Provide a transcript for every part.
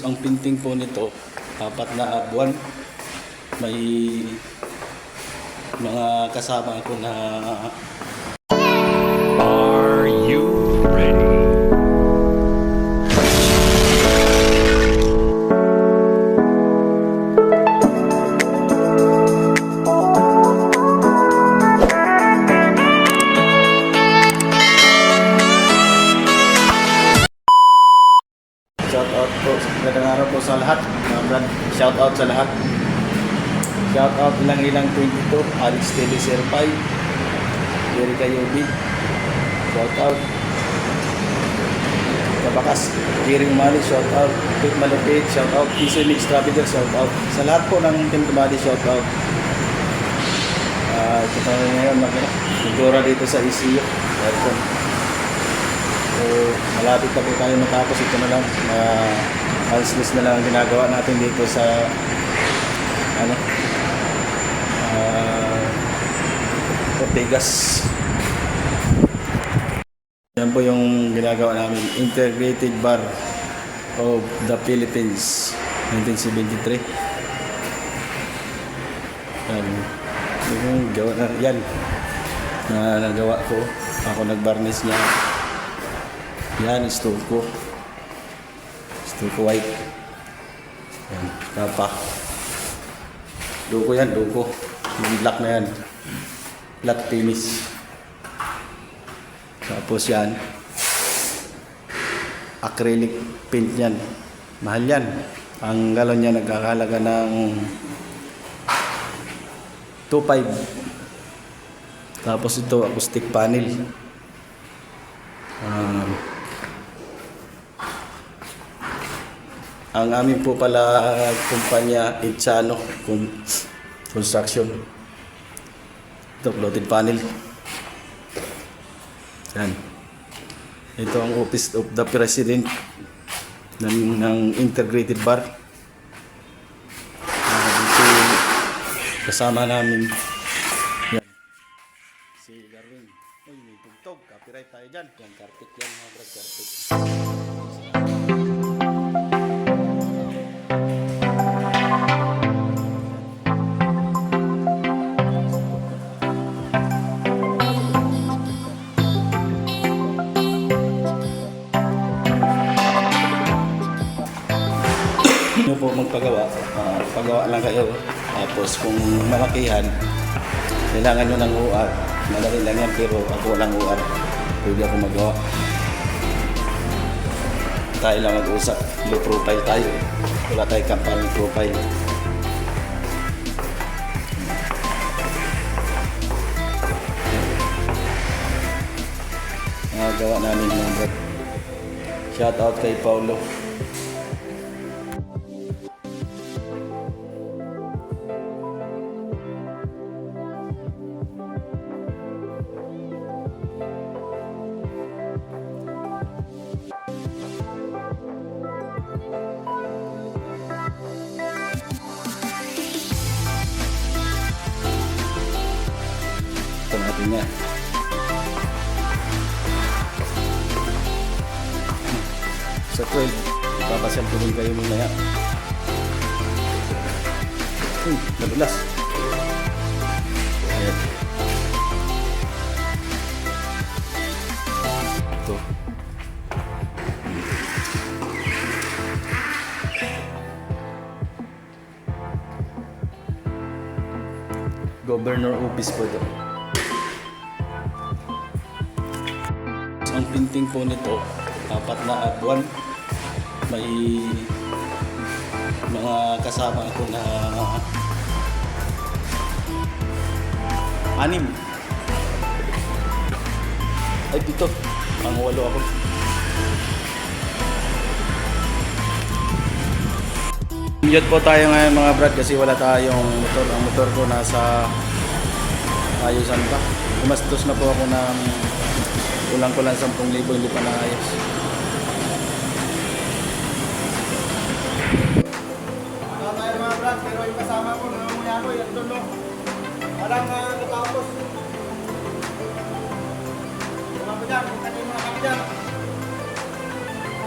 Ang pinting po nito, apat na buwan. May mga kasama ko na shout out sa lahat. Shout out ilang ilang 22, Alex Tele 05, Jerica Yobi. Shout out. Kabakas, Kiring Mali, shout out. Pit Malupit, shout out. Piso Mix Traveler, shout out. Sa lahat po ng Team Tumali, shout out. Ah, ito pa ngayon, mag Nagdura dito sa ECU. Aircon. So, malapit na po tayo matapos. Ito na lang. Uh, house na lang ang ginagawa natin dito sa ano uh, Ortigas. Yan po yung ginagawa namin. Integrated Bar of the Philippines. 1973. Yan. Yung gawa na, yan. Na nagawa ko. Ako nag-varnish niya. Yan, stove ko. Ko white. Yan, kapa. Duko yan, duko. Yung black na yan. Black finish. Tapos yan. Acrylic paint yan. Mahal yan. Ang galon niya nagkakalaga ng 2.5. Tapos ito, acoustic panel. Um, ang amin po pala kumpanya Itzano Con- Construction. Ito, floated panel. Yan. Ito ang office of the president ng, ng integrated bar. Uh, ito kasama namin. Yan. Si Darwin. Uy, may tugtog. Copyright tayo dyan. Yan, carpet yan, mga brad, carpet. Po magpagawa? Ah, pagawa lang kayo. Tapos kung malakihan, kailangan nyo ng UR. Malaki lang yan pero ako walang UR. Pwede ako magawa. Tayo lang mag-usap. Low profile tayo. Wala tayong company profile. Mga gawa namin brad. Shout out kay Paulo. Sa 12, ipapasal ko rin kayo mamaya. Hmm, nadulas. Ayan. Ito. Governor office po ito. Ang pinting po nito, apat na buwan. May mga kasama ako na anim. Ay, dito. Ang walo ako. Mute po tayo ngayon mga brad kasi wala tayong motor. Ang motor ko nasa ayusan pa. Gumastos na po ako ng kulang-kulang 10,000 hindi pa naayos. Vlog, pero yung kasama ko, nangunguya ko, yan doon, no? Parang uh, natapos. Mga kapitan, kung kanino mga kapitan.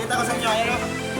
Kita ko sa inyo, ayan, no?